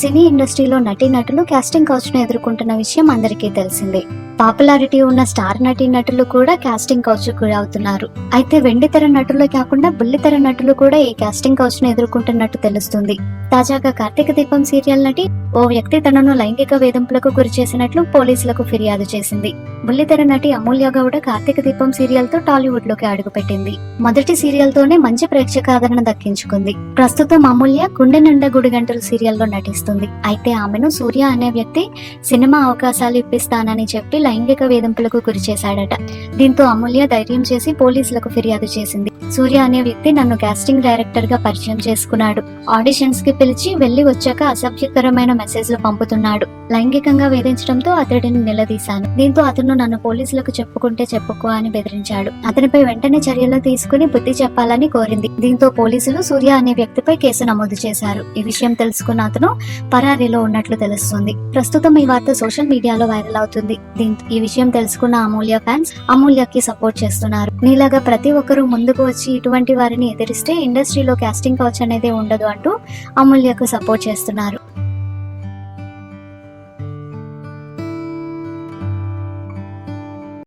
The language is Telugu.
సినీ ఇండస్ట్రీలో నటీనటులు క్యాస్టింగ్ కౌచ్ను ఎదుర్కొంటున్న విషయం అందరికీ తెలిసిందే. పాపులారిటీ ఉన్న స్టార్ నటి నటులు కూడా కాస్టింగ్ కౌచ్ గురవుతున్నారు అయితే వెండితెర నటులే కాకుండా బుల్లితెర నటులు కూడా ఈ కాస్టింగ్ కౌచ్ను ఎదుర్కొంటున్నట్టు తెలుస్తుంది. తాజాగా కార్తీక దీపం సీరియల్ నటి ఓ వ్యక్తి తనను లైంగిక వేధింపులకు గురి చేసినట్లు పోలీసులకు ఫిర్యాదు చేసింది. బుల్లితెర నటి అమూల్య గౌడ కార్తీక దీపం సీరియల్తో టాలీవుడ్లోకి అడుగుపెట్టింది. మొదటి సీరియల్ తోనే మంచి ప్రేక్షకాదరణ దక్కించుకుంది. ప్రస్తుతం అమూల్య గుండె నిండా గుడిగంటలు సీరియల్లో నటిస్తుంది. అయితే ఆమెను సూర్య అనే వ్యక్తి సినిమా అవకాశాలు ఇప్పిస్తానని చెప్పి లైంగిక వేధింపులకు గురిచేశాడట దీంతో అమూల్య ధైర్యం చేసి పోలీసులకు ఫిర్యాదు చేసింది. సూర్య అనే వ్యక్తి నన్ను కాస్టింగ్ డైరెక్టర్గా పరిచయం చేసుకున్నాడు. ఆడిషన్స్కి పిలిచి వెళ్ళి వచ్చాక అసభ్యకరమైన మెసేజ్లు పంపుతున్నాడు. లైంగికంగా వేధించడంతో అతడిని నిలదీశాను. దీంతో అతను నన్ను పోలీసులకు చెప్పుకుంటే చెప్పుకో అని బెదిరించాడు. అతనిపై వెంటనే చర్యలు తీసుకుని బుద్ధి చెప్పాలని కోరింది. దీంతో పోలీసులు సూర్య అనే వ్యక్తిపై కేసు నమోదు చేశారు. ఈ విషయం తెలుసుకున్న అతను పరారీలో ఉన్నట్లు తెలుస్తుంది. ప్రస్తుతం ఈ వార్త సోషల్ మీడియాలో వైరల్ అవుతుంది. దీంతో ఈ విషయం తెలుసుకున్న అమూల్య ఫ్యాన్స్ అమూల్యకి సపోర్ట్ చేస్తున్నారు. నీలాగా ప్రతి ఒక్కరూ ముందుకు వచ్చి ఇటువంటి వారిని ఎదిరిస్తే ఇండస్ట్రీలో కాస్టింగ్ కౌచ్ అనేది ఉండదు అంటూ అమూల్యకు సపోర్ట్ చేస్తున్నారు.